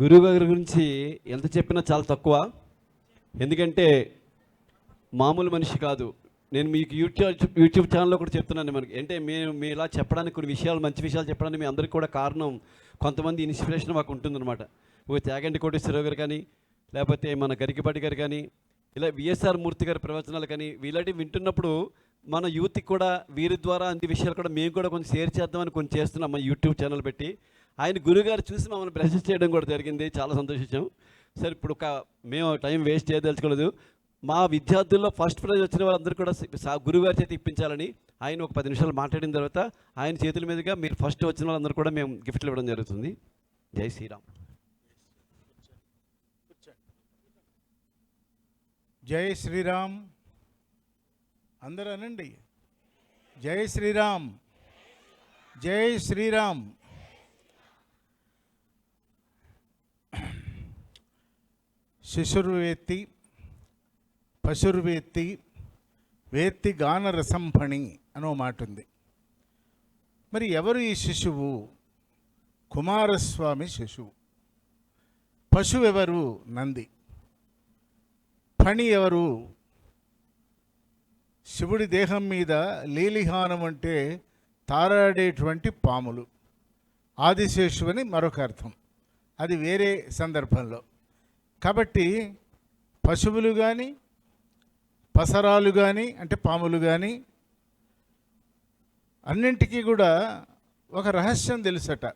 గురువు గారి గురించి ఎంత చెప్పినా చాలా తక్కువ. ఎందుకంటే మామూలు మనిషి కాదు. నేను మీకు యూట్యూబ్ యూట్యూబ్ ఛానల్లో కూడా చెప్తున్నాను మనకి. అంటే మేము మీ ఇలా చెప్పడానికి కొన్ని విషయాలు మంచి విషయాలు చెప్పడానికి మీ అందరికీ కూడా కారణం కొంతమంది ఇన్స్పిరేషన్ మాకు ఉంటుందన్నమాట. ఓ త్యాగంటి కోటేశ్వరరావు గారు కానీ లేకపోతే మన గరికిపాటి గారు కానీ ఇలా విఎస్ఆర్ మూర్తి గారి ప్రవచనాలు కానీ వీలాంటివి వింటున్నప్పుడు మన యూత్కి కూడా వీరి ద్వారా అన్ని విషయాలు కూడా మేము కూడా కొంచెం షేర్ చేద్దామని కొంచెం చేస్తున్నాం మన యూట్యూబ్ ఛానల్ పెట్టి. ఆయన గురుగారు చూసి మమ్మల్ని బ్లెస్ చేయడం కూడా జరిగింది. చాలా సంతోషించాం. సరే ఇప్పుడు ఒక మేము టైం వేస్ట్ చేయదలుచుకోలేదు. మా విద్యార్థుల్లో ఫస్ట్ ప్రైజ్ వచ్చిన వాళ్ళందరూ కూడా గురుగారి చేతి ఇప్పించాలని ఆయన ఒక పది నిమిషాలు మాట్లాడిన తర్వాత ఆయన చేతుల మీదుగా మీరు ఫస్ట్ వచ్చిన వాళ్ళందరూ కూడా మేము గిఫ్ట్లు ఇవ్వడం జరుగుతుంది. జై శ్రీరామ్. జై శ్రీరామ్. అందరూ అనండి. జై శ్రీరామ్. జై శ్రీరామ్. శిశుర్వేత్తి పశుర్వేత్తి వేత్తి గాన రసంఫణి అనో మాట ఉంది మరి ఎవరు ఈ శిశువు? కుమారస్వామి శిశువు. పశువు ఎవరు నంది. ఫణి ఎవరు శివుడి దేహం మీద లీలిహానం అంటే తారాడేటువంటి పాములు. ఆదిశేషు అని మరొక అర్థం. అది వేరే సందర్భంలో. కాబట్టి పశువులు కానీ పసరాలు కానీ అంటే పాములు కానీ అన్నింటికీ కూడా ఒక రహస్యం తెలుసట.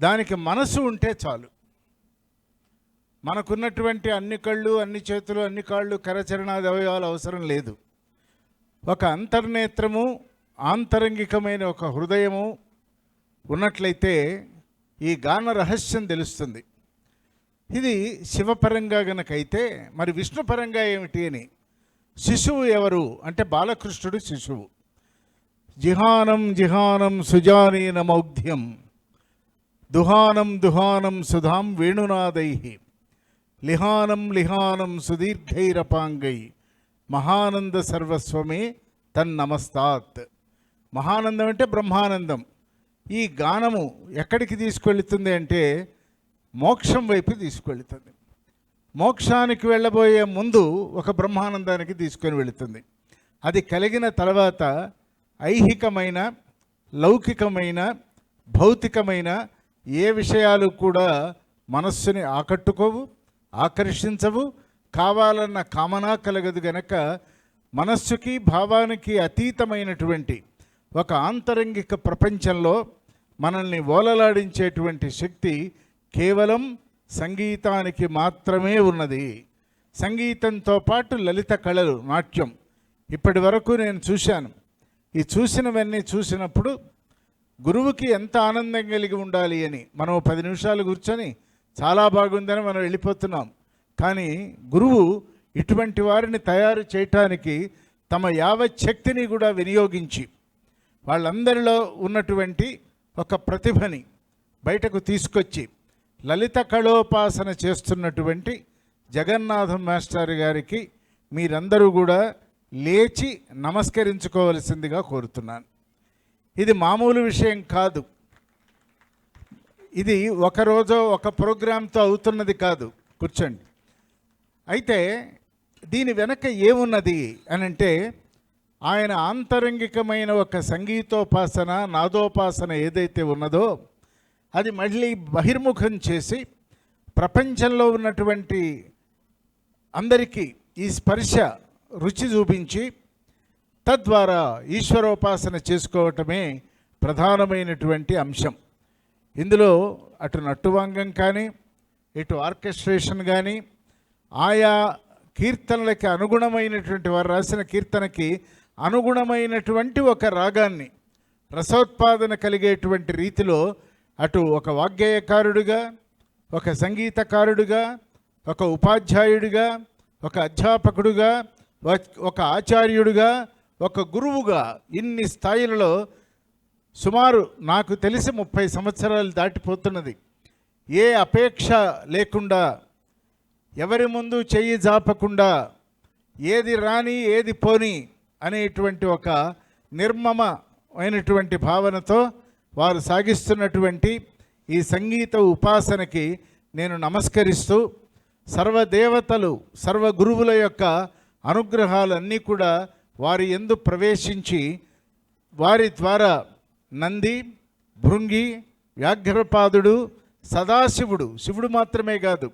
దానికి మనసు ఉంటే చాలు. మనకున్నటువంటి అన్ని కళ్ళు అన్ని చేతులు అన్ని కాళ్ళు కరచరణాది అవయవాలు అవసరం లేదు. ఒక అంతర్నేత్రము ఆంతరంగికమైన ఒక హృదయము ఉన్నట్లయితే ఈ గాన రహస్యం తెలుస్తుంది. ఇది శివపరంగా గనకైతే మరి విష్ణుపరంగా ఏమిటి అని? శిశువు ఎవరు? అంటే బాలకృష్ణుడు శిశువు. జిహానం జిహానం సుజానీన మౌగ్ధ్యం దుహానం దుహానం సుధాం వేణునాదై లిహానం లిహానం సుదీర్ఘైరపాంగై. మహానంద సర్వస్వమే తన్నమస్తాత్. మహానందం అంటే బ్రహ్మానందం. ఈ గానము ఎక్కడికి తీసుకెళ్తుంది అంటే మోక్షం వైపు తీసుకువెళుతుంది మోక్షానికి వెళ్ళబోయే ముందు ఒక బ్రహ్మానందానికి తీసుకొని వెళుతుంది. అది కలిగిన తర్వాత ఐహికమైన లౌకికమైన భౌతికమైన ఏ విషయాలు కూడా మనస్సుని ఆకట్టుకోవు ఆకర్షించవు. కావాలన్న కామన కలగదు గనక మనస్సుకి భావానికి అతీతమైనటువంటి ఒక ఆంతరంగిక ప్రపంచంలో మనల్ని ఓలలాడించేటువంటి శక్తి కేవలం సంగీతానికి మాత్రమే ఉన్నది. సంగీతంతో పాటు లలిత కళలు నాట్యం. ఇప్పటి వరకు నేను చూశాను. ఈ చూసినవన్నీ చూసినప్పుడు గురువుకి ఎంత ఆనందం కలిగి ఉండాలి అని మనం పది నిమిషాలు కూర్చొని చాలా బాగుందని మనం వెళ్ళిపోతున్నాం. కానీ గురువు ఇటువంటి వారిని తయారు చేయటానికి తమ యావత్ శక్తిని కూడా వినియోగించి వాళ్ళందరిలో ఉన్నటువంటి ఒక ప్రతిభని బయటకు తీసుకొచ్చి లలిత కళోపాసన చేస్తున్నటువంటి జగన్నాథం మాస్టర్ గారికి మీరందరూ కూడా లేచి నమస్కరించుకోవలసిందిగా కోరుతున్నాను. ఇది మామూలు విషయం కాదు. ఇది ఒక రోజు ఒక ప్రోగ్రాంతో అవుతున్నది కాదు. కూర్చోండి. అయితే దీని వెనక ఏమున్నది అని అంటే ఆయన ఆంతరంగికమైన ఒక సంగీతోపాసన నాదోపాసన ఏదైతే ఉన్నదో అది మళ్ళీ బహిర్ముఖం చేసి ప్రపంచంలో ఉన్నటువంటి అందరికీ ఈ స్పర్శ రుచి చూపించి తద్వారా ఈశ్వరోపాసన చేసుకోవటమే ప్రధానమైనటువంటి అంశం. ఇందులో అటు నట్టువాంగం కానీ ఇటు ఆర్కెస్ట్రేషన్ కానీ ఆయా కీర్తనలకి అనుగుణమైనటువంటి వారు రాసిన కీర్తనకి అనుగుణమైనటువంటి ఒక రాగాన్ని రసోత్పాదన కలిగేటువంటి రీతిలో అటు ఒక వాగ్గేయకారుడిగా ఒక సంగీతకారుడిగా ఒక ఉపాధ్యాయుడిగా ఒక అధ్యాపకుడుగా ఒక- ఆచార్యుడుగా ఆచార్యుడిగా ఒక గురువుగా ఇన్ని స్థాయిలలో సుమారు నాకు తెలిసి ముప్పై సంవత్సరాలు దాటిపోతున్నది. ఏ అపేక్ష లేకుండా ఎవరి ముందు చెయ్యి జాపకుండా ఏది రాని ఏది పోని అనేటువంటి ఒక నిర్మమమైనటువంటి భావనతో వారు సాగిస్తున్నటువంటి ఈ సంగీత ఉపాసనకి నేను నమస్కరిస్తూ సర్వదేవతలు సర్వ గురువుల యొక్క అనుగ్రహాలన్నీ కూడా వారి ఎందు ప్రవేశించి వారి ద్వారా నంది భృంగి వ్యాఘ్రపాదుడు సదాశివుడు శివుడు మాత్రమే కాదు.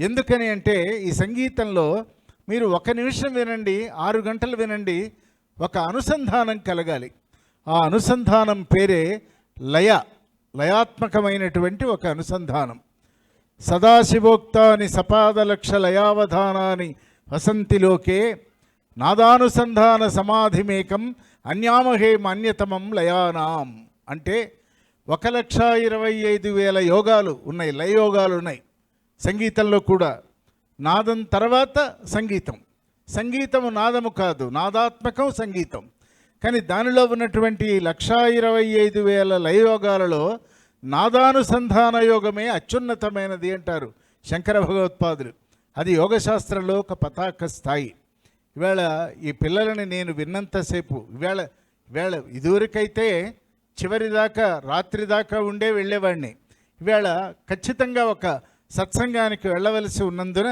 ఎందుకని అంటే ఈ సంగీతంలో మీరు ఒక నిమిషం వినండి ఆరు గంటలు వినండి ఒక అనుసంధానం కలగాలి. ఆ అనుసంధానం పేరే లయ లయాత్మకమైనటువంటి ఒక అనుసంధానం. సదాశివోక్తాని సపాదలక్ష లయావధానాని వసంతిలోకే నాదానుసంధాన సమాధిమేకం అన్యామహే మాన్యతమం లయానాం. అంటే ఒక లక్ష ఇరవై ఐదు వేల యోగాలు ఉన్నాయి లయయోగాలు ఉన్నాయి. సంగీతంలో కూడా నాదం తర్వాత సంగీతం. సంగీతము నాదము కాదు నాదాత్మకం సంగీతం. కానీ దానిలో ఉన్నటువంటి లక్షా ఇరవై ఐదు వేల లయయోగాలలో నాదానుసంధాన యోగమే అత్యున్నతమైనది అంటారు శంకర భగవత్పాదులు. అది యోగశాస్త్రంలో ఒక పతాక స్థాయి. ఇవాళ ఈ పిల్లలని నేను విన్నంతసేపు ఇవాళ ఇవాళ ఇదివరకైతే చివరి దాకా రాత్రి దాకా ఉండే వెళ్ళేవాడిని. ఇవాళ ఖచ్చితంగా ఒక సత్సంగానికి వెళ్ళవలసి ఉన్నందున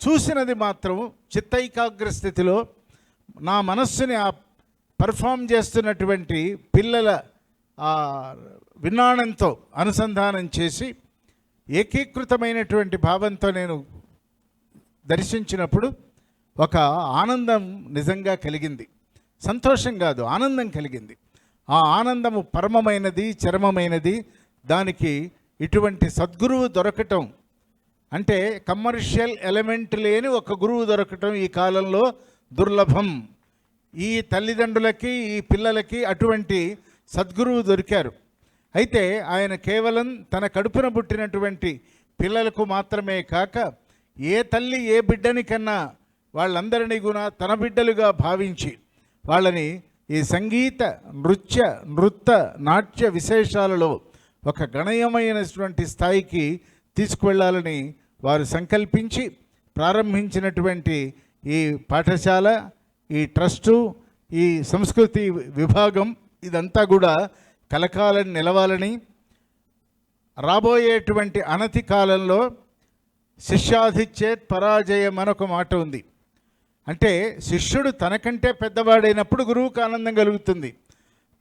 చూసినది మాత్రం చిత్తైకాగ్ర స్థితిలో నా మనస్సుని ఆ పర్ఫామ్ చేస్తున్నటువంటి పిల్లల విన్నానంతో విన్నాణంతో అనుసంధానం చేసి ఏకీకృతమైనటువంటి భావంతో నేను దర్శించినప్పుడు ఒక ఆనందం నిజంగా కలిగింది. సంతోషం కాదు ఆనందం కలిగింది. ఆ ఆనందము పరమమైనది చరమమైనది దానికి ఇటువంటి సద్గురువు దొరకటం అంటే కమర్షియల్ ఎలిమెంట్ లేని ఒక గురువు దొరకటం ఈ కాలంలో దుర్లభం. ఈ తల్లిదండ్రులకి ఈ పిల్లలకి అటువంటి సద్గురువు దొరికారు. అయితే ఆయన కేవలం తన కడుపున పుట్టినటువంటి పిల్లలకు మాత్రమే కాక ఏ తల్లి ఏ బిడ్డని కన్నా వాళ్ళందరినీ గుణ తన బిడ్డలుగా భావించి వాళ్ళని ఈ సంగీత నృత్య నృత్య నాట్య విశేషాలలో ఒక గణనీయమైనటువంటి స్థాయికి తీసుకువెళ్ళాలని వారు సంకల్పించి ప్రారంభించినటువంటి ఈ పాఠశాల ఈ ట్రస్టు ఈ సంస్కృతి విభాగం ఇదంతా కూడా కలకాలని నిలవాలని రాబోయేటువంటి అనతి కాలంలో శిష్యాధిచ్చేత్ పరాజయం అని ఒక మాట ఉంది. అంటే శిష్యుడు తనకంటే పెద్దవాడైనప్పుడు గురువుకు ఆనందం కలుగుతుంది.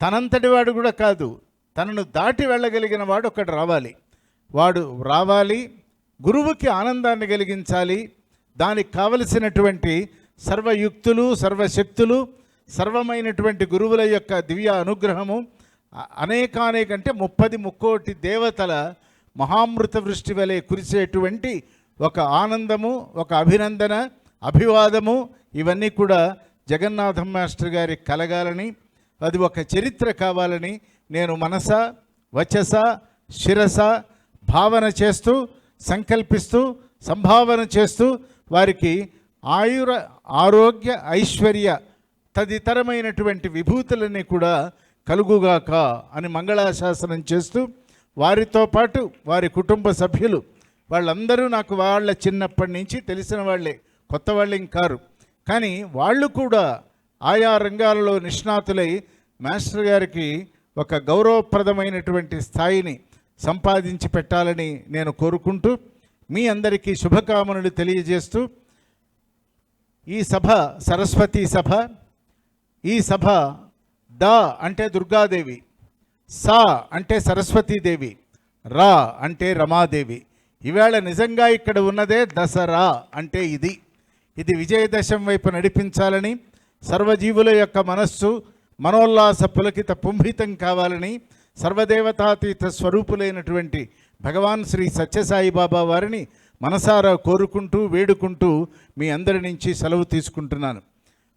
తనంతటి వాడు కూడా కాదు తనను దాటి వెళ్ళగలిగిన వాడు ఒకడు రావాలి. వాడు రావాలి గురువుకి ఆనందాన్ని కలిగించాలి దానికి కావలసినటువంటి సర్వయుక్తులు సర్వశక్తులు సర్వమైనటువంటి గురువుల యొక్క దివ్య అనుగ్రహము అనేకానేకంటే ముప్పది ముక్కోటి దేవతల మహామృత వృష్టి వలె కురిసేటువంటి ఒక ఆనందము ఒక అభినందన అభివాదము ఇవన్నీ కూడా జగన్నాథ మాస్టర్ గారికి కలగాలని అది ఒక చరిత్ర కావాలని నేను మనస వచస శిరస భావన చేస్తూ సంకల్పిస్తూ సంభావన చేస్తూ వారికి ఆయుర ఆరోగ్య ఐశ్వర్య తదితరమైనటువంటి విభూతులన్నీ కూడా కలుగుగాక అని మంగళాశాసనం చేస్తూ వారితో పాటు వారి కుటుంబ సభ్యులు వాళ్ళందరూ నాకు వాళ్ళ చిన్నప్పటి నుంచి తెలిసిన వాళ్ళే కొత్త వాళ్ళేం కారు. కానీ వాళ్ళు కూడా ఆయా రంగాలలో నిష్ణాతులై మాస్టర్ గారికి ఒక గౌరవప్రదమైనటువంటి స్థాయిని సంపాదించి పెట్టాలని నేను కోరుకుంటూ మీ అందరికీ శుభకామనలు తెలియజేస్తూ ఈ సభ సరస్వతి సభ ఈ సభ ద అంటే దుర్గాదేవి సా అంటే సరస్వతీదేవి రా అంటే రమాదేవి. ఈవేళ నిజంగా ఇక్కడ ఉన్నదే దసరా అంటే ఇది. ఇది విజయదశం వైపు నడిపించాలని సర్వజీవుల యొక్క మనస్సు మనోల్లాస పులకిత పుంభితం కావాలని సర్వదేవతాతీత స్వరూపులైనటువంటి భగవాన్ శ్రీ సత్యసాయిబాబా వారిని మనసారా కోరుకుంటూ వేడుకుంటూ మీ అందరి నుంచి సెలవు తీసుకుంటున్నాను.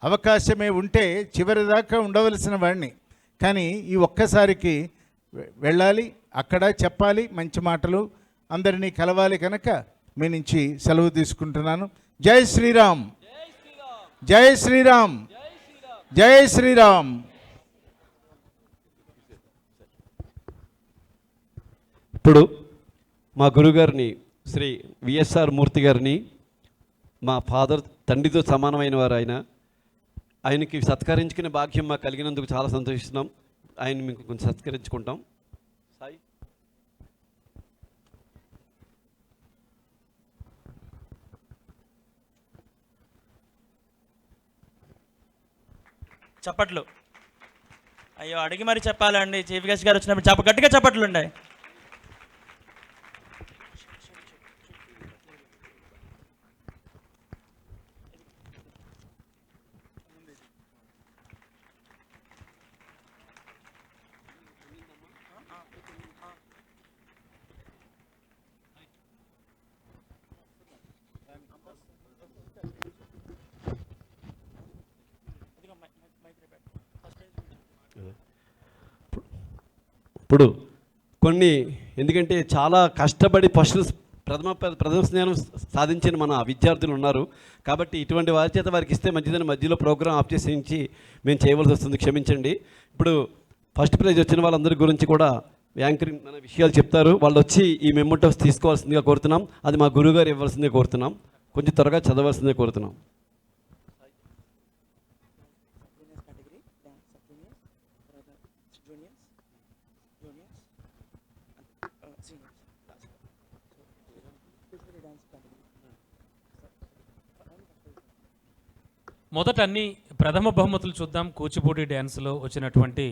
అవకాశమే ఉంటే చివరిదాకా ఉండవలసిన వాడిని కానీ ఈ ఒక్కసారికి వె- వెళ్ళాలి అక్కడ చెప్పాలి మంచి మాటలు అందరినీ కలవాలి కనుక మీ నుంచి సెలవు తీసుకుంటున్నాను. జై శ్రీరామ్! జై శ్రీరామ్! జై శ్రీరామ్! ఇప్పుడు మా గురుగారిని శ్రీ విఎస్ఆర్ మూర్తి గారిని మా ఫాదర్ తండ్రితో సమానమైన వారు ఆయన. ఆయనకి సత్కరించుకునే భాగ్యం మాకు కలిగినందుకు చాలా సంతోషిస్తున్నాం. ఆయన మీకు కొంచెం సత్కరించుకుంటాం. సాయి. చప్పట్లు. అయ్యో అడిగి మరి చెప్పాలండి. చీఫ్ గెస్ట్ గారు వచ్చినప్పుడు చప్ప గట్టిగా చప్పట్లు ఉన్నాయి ఇప్పుడు కొన్ని ఎందుకంటే చాలా కష్టపడి ఫస్ట్ ప్రథమ ప్రథమ స్నేహం సాధించిన మన విద్యార్థులు ఉన్నారు. కాబట్టి ఇటువంటి వారి చేత వారికి ఇస్తే మంచిదని మధ్యలో ప్రోగ్రాం ఆఫ్ చేసి మేము చేయవలసి వస్తుంది. క్షమించండి. ఇప్పుడు ఫస్ట్ ప్రైజ్ వచ్చిన వాళ్ళందరి గురించి కూడా యాంకరింగ్ మన విషయాలు చెప్తారు. వాళ్ళు వచ్చి ఈ మెమోటోస్ తీసుకోవాల్సిందిగా కోరుతున్నాం. అది మా గురువుగారు ఇవ్వాల్సిందే కోరుతున్నాం. కొంచెం త్వరగా చదవాల్సిందే కోరుతున్నాం. మొదట అన్ని ప్రథమ బహుమతులు చూద్దాం. కూచిపూడి డ్యాన్స్లో వచ్చినటువంటి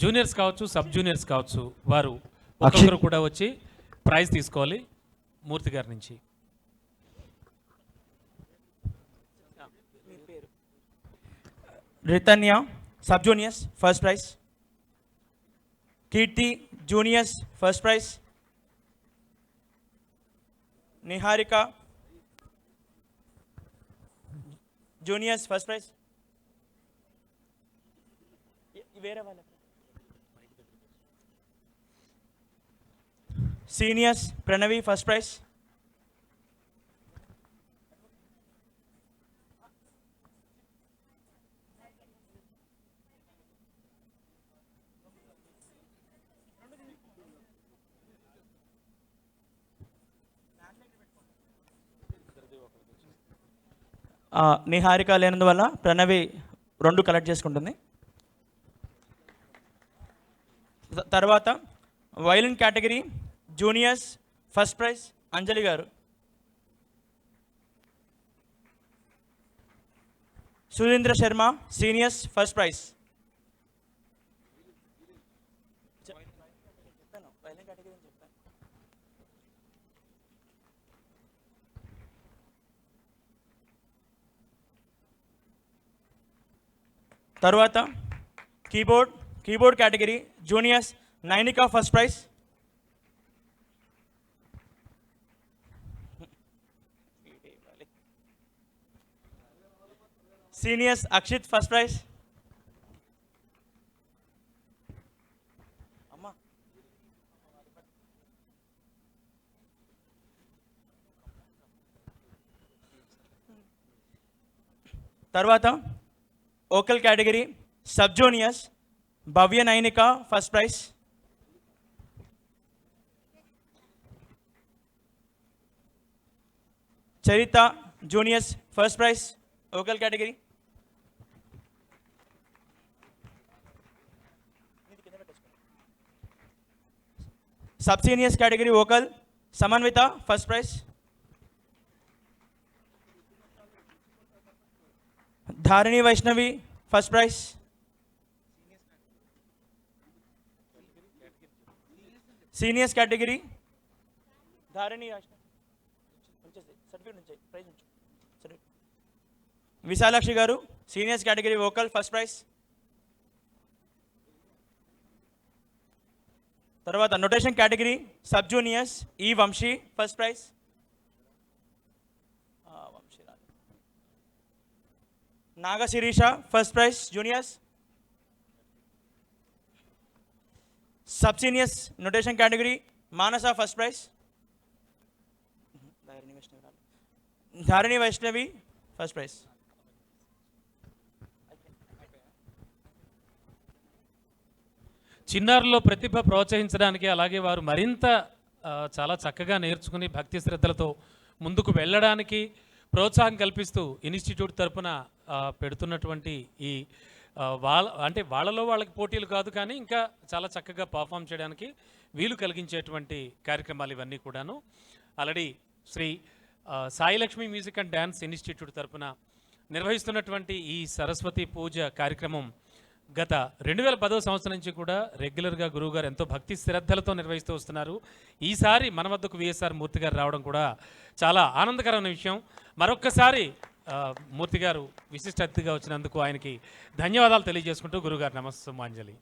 జూనియర్స్ కావచ్చు సబ్ జూనియర్స్ కావచ్చు వారు ఒక్కొక్కరు కూడా వచ్చి ప్రైజ్ తీసుకోవాలి మూర్తి గారి నుంచి. Ritanya sub juniors first prize. Keerthi juniors first prize. Niharika juniors first prize? వేరే వాళ్ళ seniors Pranavi first prize. Niharika లేనందువల్ల ప్రణవి రెండు కలెక్ట్ చేసుకుంటుంది. తర్వాత violin category juniors first prize Anjali గారు. Surendra Sharma seniors first prize తర్వాత keyboard keyboard category juniors Nainika first prize. Seniors Akshith first prize. తర్వాత vocal category sub juniors Bhavya Nainika first prize. Charitha juniors first prize. Vocal category. Sub seniors category vocal Samanvitha first prize. Dharini Vaishnavi first prize seniors category Dharini Visalakshi గారు seniors category vocal first prize తర్వాత notation category sub juniors ఈ Vamsi first prize ఆ, వంశీ రాలేదు. Naga Sirisha first prize juniors sub seniors notation category Manasa first prize Dharini Vaishnavi. Dharini Vaishnavi first prize చిన్నారుల్లో ప్రతిభ ప్రోత్సహించడానికి అలాగే వారు మరింత చాలా చక్కగా నేర్చుకుని భక్తి శ్రద్ధలతో ముందుకు వెళ్ళడానికి ప్రోత్సాహం కల్పిస్తూ ఇన్స్టిట్యూట్ తరపున పెడుతున్నటువంటి ఈ వాళ్ళ అంటే వాళ్ళలో వాళ్ళకి పోటీలు కాదు కానీ ఇంకా చాలా చక్కగా పర్ఫామ్ చేయడానికి వీలు కలిగించేటువంటి కార్యక్రమాలు ఇవన్నీ కూడాను. Already Shri Sailakshmi music and dance institute తరఫున నిర్వహిస్తున్నటువంటి ఈ సరస్వతి పూజ కార్యక్రమం గత రెండు వేల పదో సంవత్సరం నుంచి కూడా రెగ్యులర్గా గురువుగారు ఎంతో భక్తి శ్రద్ధలతో నిర్వహిస్తూ వస్తున్నారు. ఈసారి మన వద్దకు విఎస్ఆర్ మూర్తి గారు రావడం కూడా చాలా ఆనందకరమైన విషయం. మరొక్కసారి మూర్తి గారు విశిష్ట అతిథిగా వచ్చినందుకు ఆయనకి ధన్యవాదాలు తెలియజేసుకుంటూ గురుగారు నమస్సు మాంజలి